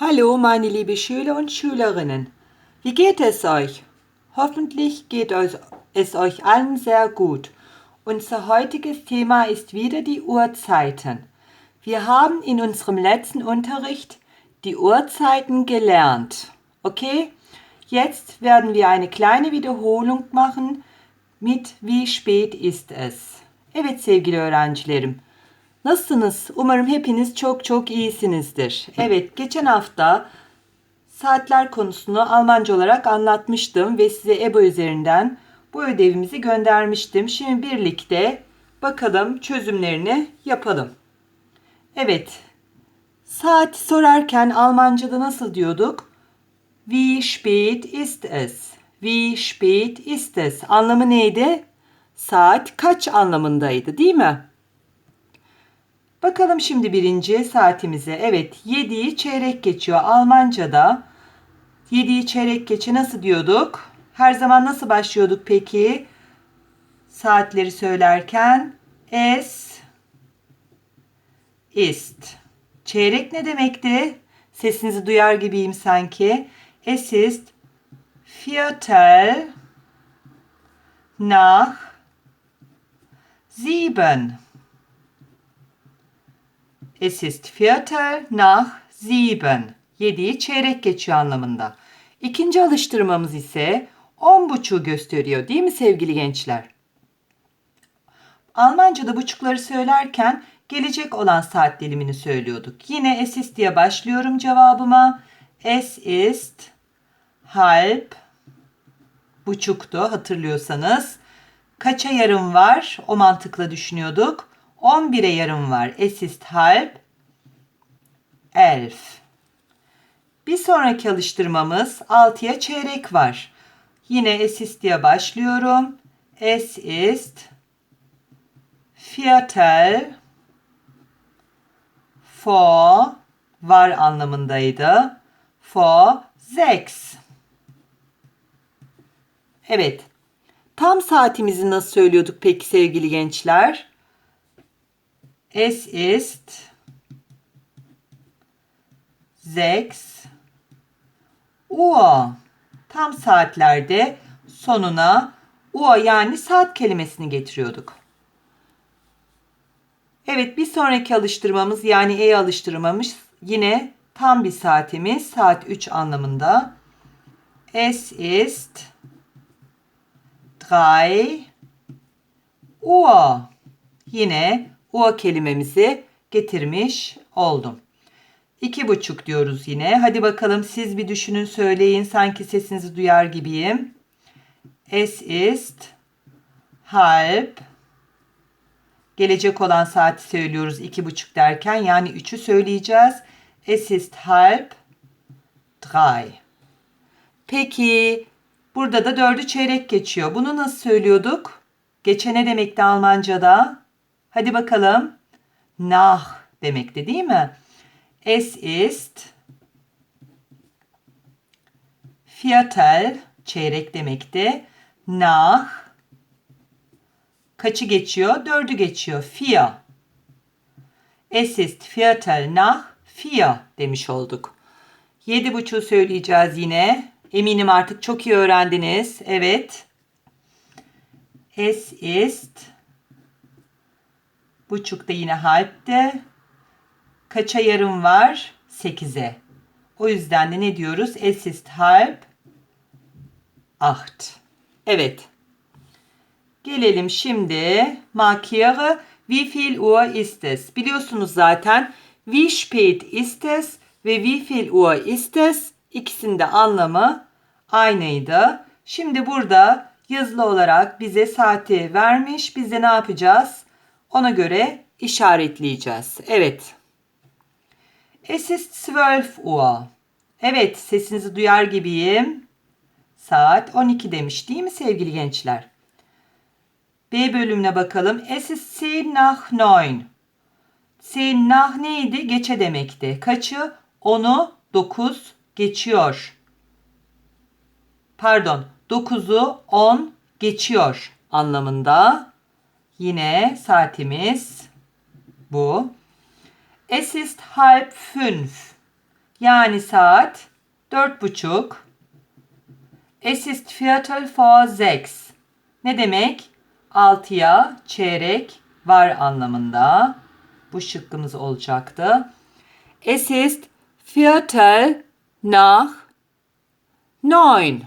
Hallo, meine liebe Schüler und Schülerinnen. Wie geht es euch? Hoffentlich geht es euch allen sehr gut. Unser heutiges Thema ist wieder die Uhrzeiten. Wir haben in unserem letzten Unterricht die Uhrzeiten gelernt. Okay? Jetzt werden wir eine kleine Wiederholung machen mit wie spät ist es. Evet sevgili öğrencilerim. Nasılsınız? Umarım hepiniz çok çok iyisinizdir. Evet, geçen hafta saatler konusunu Almanca olarak anlatmıştım ve size EBA üzerinden bu ödevimizi göndermiştim. Şimdi birlikte bakalım çözümlerini yapalım. Evet, saat sorarken Almanca'da nasıl diyorduk? Wie spät ist es? Wie spät ist es? Anlamı neydi? Saat kaç anlamındaydı değil mi? Bakalım şimdi birinci saatimize. Evet 7'yi çeyrek geçiyor. Almanca'da 7'yi çeyrek geçe nasıl diyorduk? Her zaman nasıl başlıyorduk peki? Saatleri söylerken es ist. Çeyrek ne demekti? Sesinizi duyar gibiyim sanki. Es ist Viertel nach sieben. Es ist Viertel nach sieben. Yediği çeyrek geçiyor anlamında. İkinci alıştırmamız ise on buçuğu gösteriyor değil mi sevgili gençler? Almanca'da buçukları söylerken gelecek olan saat dilimini söylüyorduk. Yine es ist diye başlıyorum cevabıma. Es ist halb buçuktu hatırlıyorsanız. Kaça yarım var? O mantıkla düşünüyorduk. 11'e yarım var. Es ist halb elf. Bir sonraki alıştırmamız 6'ya çeyrek var. Yine es ist diye başlıyorum. Es ist Viertel vor var anlamındaydı. For sechs. Evet. Tam saatimizi nasıl söylüyorduk peki sevgili gençler? Es ist sechs Uhr. Tam saatlerde sonuna Uhr yani saat kelimesini getiriyorduk. Evet bir sonraki alıştırmamız yani E alıştırmamız yine tam bir saatimiz saat 3 anlamında. Es ist drei Uhr. Yine Uhr kelimemizi getirmiş oldum. İki buçuk diyoruz yine. Hadi bakalım siz bir düşünün söyleyin. Sanki sesinizi duyar gibiyim. Es ist halb. Gelecek olan saati söylüyoruz iki buçuk derken. Yani üçü söyleyeceğiz. Es ist halb drei. Peki burada da dördü çeyrek geçiyor. Bunu nasıl söylüyorduk? Geçe ne demekti Almanca'da? Hadi bakalım. Nach demekti değil mi? Es ist Viertel çeyrek demekti. Nach kaçı geçiyor? Dördü geçiyor. Vier. Es ist Viertel nach vier demiş olduk. Yedi buçuğu söyleyeceğiz yine. Eminim artık çok iyi öğrendiniz. Evet. Es ist buçukta yine halpte. Kaça yarım var? 8'e. O yüzden de ne diyoruz? Es ist halb. Evet. Gelelim şimdi markiere wie viel Uhr ist es? Biliyorsunuz zaten wie spät ist es ve wie viel Uhr ist es? İkisinin anlamı aynıydı. Şimdi burada yazılı olarak bize saati vermiş. Biz de ne yapacağız? Ona göre işaretleyeceğiz. Evet. Es ist 12 Uhr. Evet sesinizi duyar gibiyim. Saat 12 demiş değil mi sevgili gençler? B bölümüne bakalım. Es ist 10 nach 9. 10 nach neydi? Geçe demekti. Kaçı? 10'u 9 geçiyor. Pardon 9'u 10 geçiyor anlamında. Yine saatimiz bu. Es ist halb fünf. Yani saat dört buçuk. Es ist Viertel vor sechs. Ne demek? Altıya çeyrek var anlamında. Bu şıkkımız olacaktı. Es ist Viertel nach neun.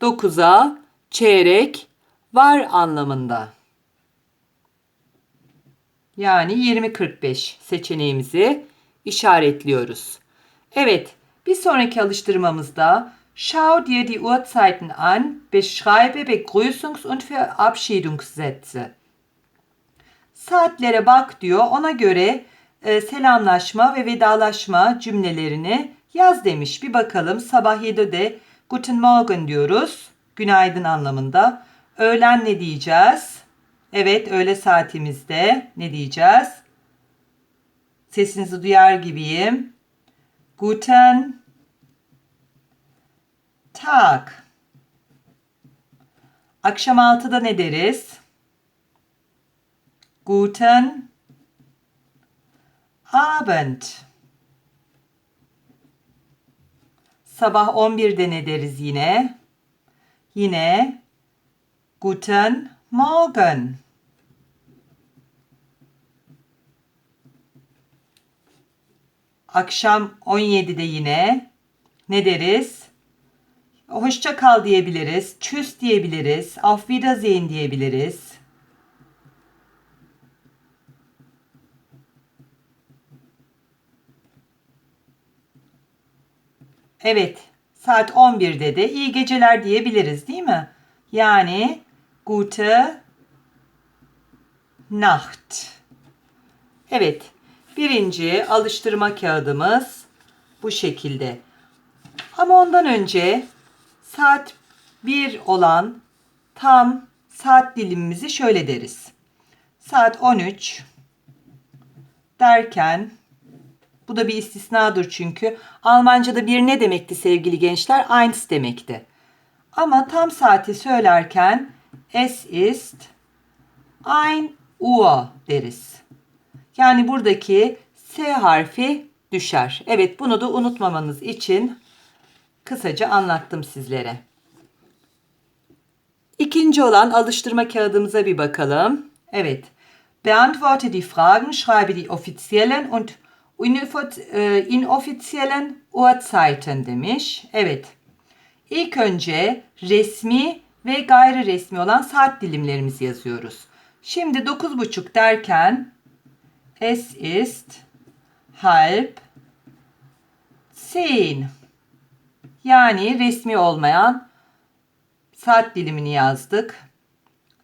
Dokuza çeyrek var anlamında. Yani 20-45 seçeneğimizi işaretliyoruz. Evet, bir sonraki alıştırmamızda Schau dir die Uhrzeiten an, beschreibe Begrüßungs- und Verabschiedungssätze. Saatlere bak diyor. Ona göre e, selamlaşma ve vedalaşma cümlelerini yaz demiş. Bir bakalım sabah 7'de Guten Morgen diyoruz. Günaydın anlamında. Öğlen ne diyeceğiz? Evet öğle saatimizde ne diyeceğiz? Sesinizi duyar gibiyim. Guten Tag. Akşam 6'da ne deriz? Guten Abend. Sabah 11'de ne deriz yine? Yine Guten Morgen. Akşam 17'de yine ne deriz? Hoşça kal diyebiliriz. Tschüss diyebiliriz. Auf Wiedersehen diyebiliriz. Evet. Saat 11'de de iyi geceler diyebiliriz değil mi? Yani gute Nacht. Evet. Birinci alıştırma kağıdımız bu şekilde. Ama ondan önce saat 1 olan tam saat dilimimizi şöyle deriz. Saat 13 derken bu da bir istisnadır çünkü Almanca'da bir ne demekti sevgili gençler? Eins demekti. Ama tam saati söylerken es ist ein Uhr deriz. Yani buradaki S harfi düşer. Evet bunu da unutmamanız için kısaca anlattım sizlere. İkinci olan alıştırma kağıdımıza bir bakalım. Evet. Beantworte die Fragen, schreibe die offiziellen und inoffiziellen Uhrzeiten demiş. Evet. İlk önce resmi ve gayri resmi olan saat dilimlerimizi yazıyoruz. Şimdi 9.30 derken es ist halb zehn. Yani resmi olmayan saat dilimini yazdık.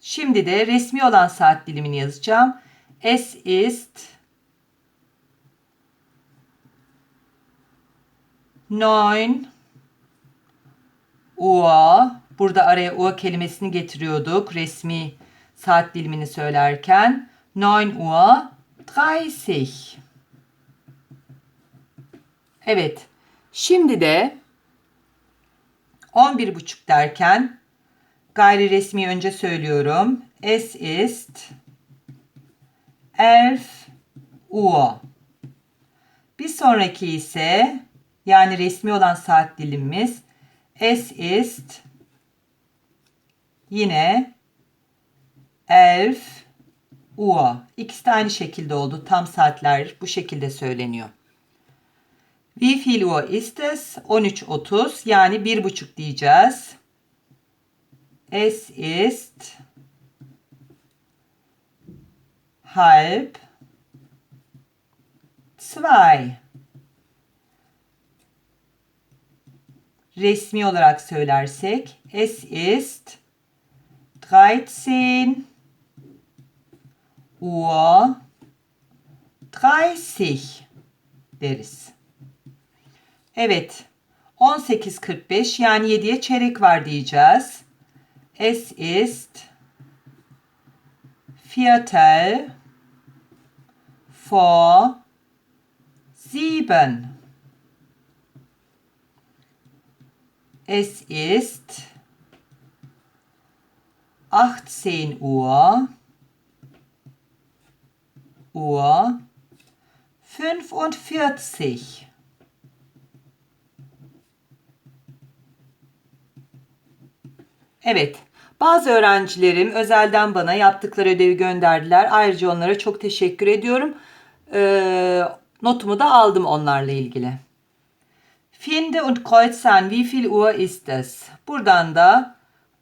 Şimdi de resmi olan saat dilimini yazacağım. Es ist neun Uhr. Burada araya Uhr kelimesini getiriyorduk resmi saat dilimini söylerken. 9 Uhr 30. Evet. Şimdi de 11.30 derken gayri resmi önce söylüyorum. Es ist elf Uhr. Bir sonraki ise yani resmi olan saat dilimimiz es ist yine elf Uhr. İkisi de aynı şekilde oldu. Tam saatler bu şekilde söyleniyor. Wie viel Uhr ist es? 13.30 yani 1.30 diyeceğiz. Es ist halb zwei. Resmi olarak söylersek es ist 13 Uhr 30 deriz. Evet. 18.45 yani 7'ye çeyrek var diyeceğiz. Es ist Viertel vor sieben. Es ist 18 Uhr, Uhr 45. Evet, bazı öğrencilerim özelden bana yaptıkları ödevi gönderdiler. Ayrıca onlara çok teşekkür ediyorum. Ee, notumu da aldım onlarla ilgili. Finde und kreuzen, wie viel Uhr ist es? Buradan da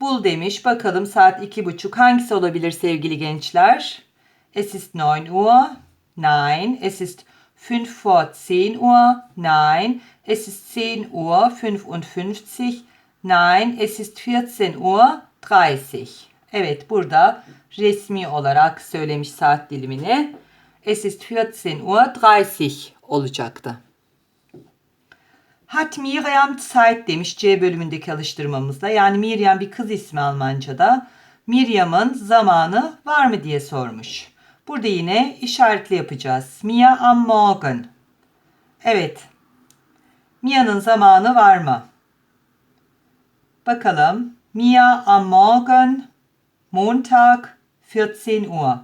bul demiş. Bakalım saat iki buçuk. Hangisi olabilir sevgili gençler? Es ist 9 Uhr. Nein. Es ist 5 vor 10 Uhr. Nein. Es ist 10 Uhr 55. Nein. Es ist 14 Uhr 30. Evet burada resmi olarak söylemiş saat dilimini. Es ist 14 Uhr 30 olacaktı. Hat Miriam Zeit demiş C bölümündeki alıştırmamızda. Yani Miriam bir kız ismi Almanca'da. Miriam'ın zamanı var mı diye sormuş. Burada yine işaretli yapacağız. Mia am Morgen. Evet. Mia'nın zamanı var mı? Bakalım. Mia am Morgen. Montag 14 Uhr.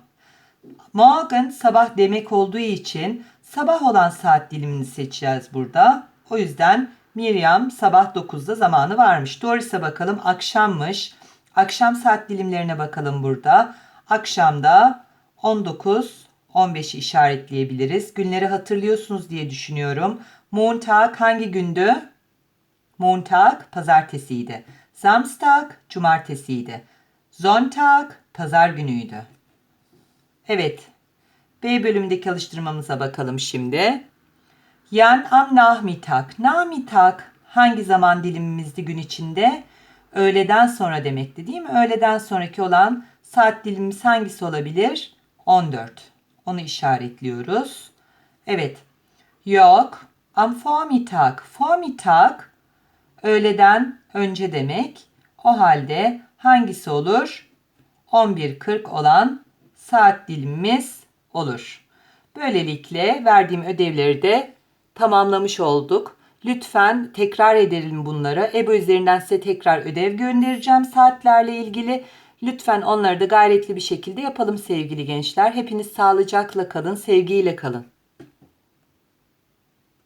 Morgen sabah demek olduğu için sabah olan saat dilimini seçeceğiz burada. O yüzden Miriam sabah 9'da zamanı varmış. Doğruysa bakalım akşammış. Akşam saat dilimlerine bakalım burada. Akşamda 19 15'i işaretleyebiliriz. Günleri hatırlıyorsunuz diye düşünüyorum. Montag hangi gündü? Montag pazartesiydi. Samstag cumartesiydi. Sonntag pazar günüydü. Evet. B bölümündeki alıştırmamıza bakalım şimdi. Jan am Nachmittag. Nachmittag hangi zaman dilimimizdi gün içinde? Öğleden sonra demekti değil mi? Öğleden sonraki olan saat dilimimiz hangisi olabilir? 14. Onu işaretliyoruz. Evet. Yok. Am Vormittag. Vormittag öğleden önce demek. O halde hangisi olur? 11.40 olan saat dilimimiz olur. Böylelikle verdiğim ödevleri de tamamlamış olduk. Lütfen tekrar edelim bunları. EBO üzerinden size tekrar ödev göndereceğim saatlerle ilgili. Lütfen onları da gayretli bir şekilde yapalım sevgili gençler. Hepiniz sağlıcakla kalın, sevgiyle kalın.